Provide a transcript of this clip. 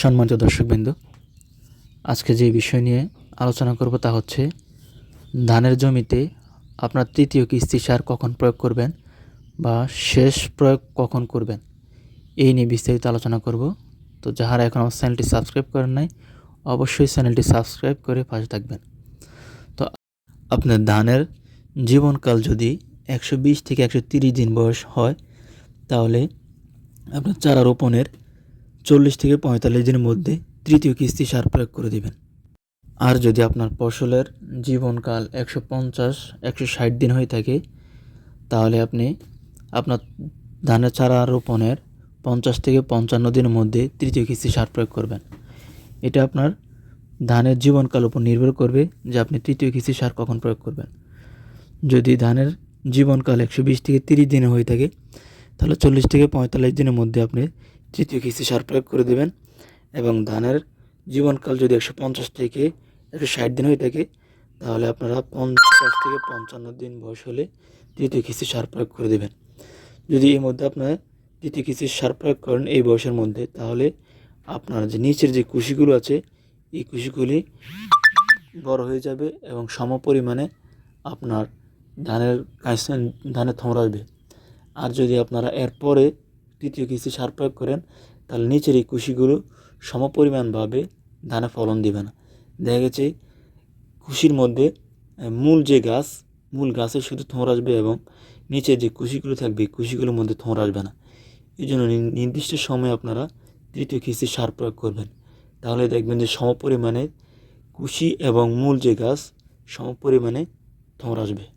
সম্মানিত দর্শকবৃন্দ, আজকে যে বিষয় নিয়ে আলোচনা করব তা হচ্ছে, ধানের জমিতে আপনার তৃতীয় কিস্তি সার কখন প্রয়োগ করবেন বা শেষ প্রয়োগ কখন করবেন, এই নিয়ে বিস্তারিত আলোচনা করব। তো যাহারা এখন আমার চ্যানেলটি সাবস্ক্রাইব করেন নাই, অবশ্যই চ্যানেলটি সাবস্ক্রাইব করে পাশে থাকবেন। তো আপনার ধানের জীবনকাল যদি একশো বিশ থেকে একশো দিন বয়স হয়, তাহলে আপনার চারা রোপণের চল্লিশ থেকে পঁয়তাল্লিশ দিনের মধ্যে তৃতীয় কিস্তি সার প্রয়োগ করে দিবেন। আর যদি আপনার ফসলের জীবনকাল একশো পঞ্চাশ, একশো ষাট দিন হয়ে থাকে, তাহলে আপনি আপনার ধানের চারা রোপণের পঞ্চাশ থেকে পঞ্চান্ন দিনের মধ্যে তৃতীয় কিস্তি সার প্রয়োগ করবেন। এটা আপনার ধানের জীবনকাল উপর নির্ভর করবে যে আপনি তৃতীয় কিস্তি সার কখন প্রয়োগ করবেন। যদি ধানের জীবনকাল একশো বিশ থেকে তিরিশ দিনে হয়ে থাকে, তাহলে চল্লিশ থেকে পঁয়তাল্লিশ দিনের মধ্যে আপনি তৃতীয় কিস্তি সার প্রয়োগ করে দেবেন এবং ধানের জীবনকাল যদি একশো পঞ্চাশ থেকে একশো ষাট দিন হয়ে থাকে, তাহলে আপনারা পঞ্চাশ থেকে পঞ্চান্ন দিন বয়স হলে তৃতীয় কিস্তি সার প্রয়োগ করে দেবেন। যদি এর মধ্যে আপনার তৃতীয় কিস্তির সার প্রয়োগ করেন এই বয়সের মধ্যে, তাহলে আপনার যে নিচের যে কুশিগুলো আছে, এই কুশিগুলি বড় হয়ে যাবে এবং সম পরিমাণে আপনার ধানের ধানের থমর আসবে আর যদি আপনারা এরপরে তৃতীয় কিস্তি সার প্রয়োগ করেন, তাহলে নিচের এই কুশিগুলো সমপরিমাণভাবে ধানে ফলন দিবে না। দেখা গেছে কুশির মধ্যে মূল যে গাছ, মূল গাছের শুধু থোঁড় আসবে এবং নিচে যে কুশিগুলো থাকবে কুশিগুলোর মধ্যে থোঁড় আসবে না। এই জন্য নির্দিষ্ট সময়ে আপনারা তৃতীয় কিস্তি সার প্রয়োগ করবেন। তাহলে দেখবেন যে সমপরিমাণে কুশি এবং মূল যে গাছ, সমপরিমাণে থোঁড় আসবে।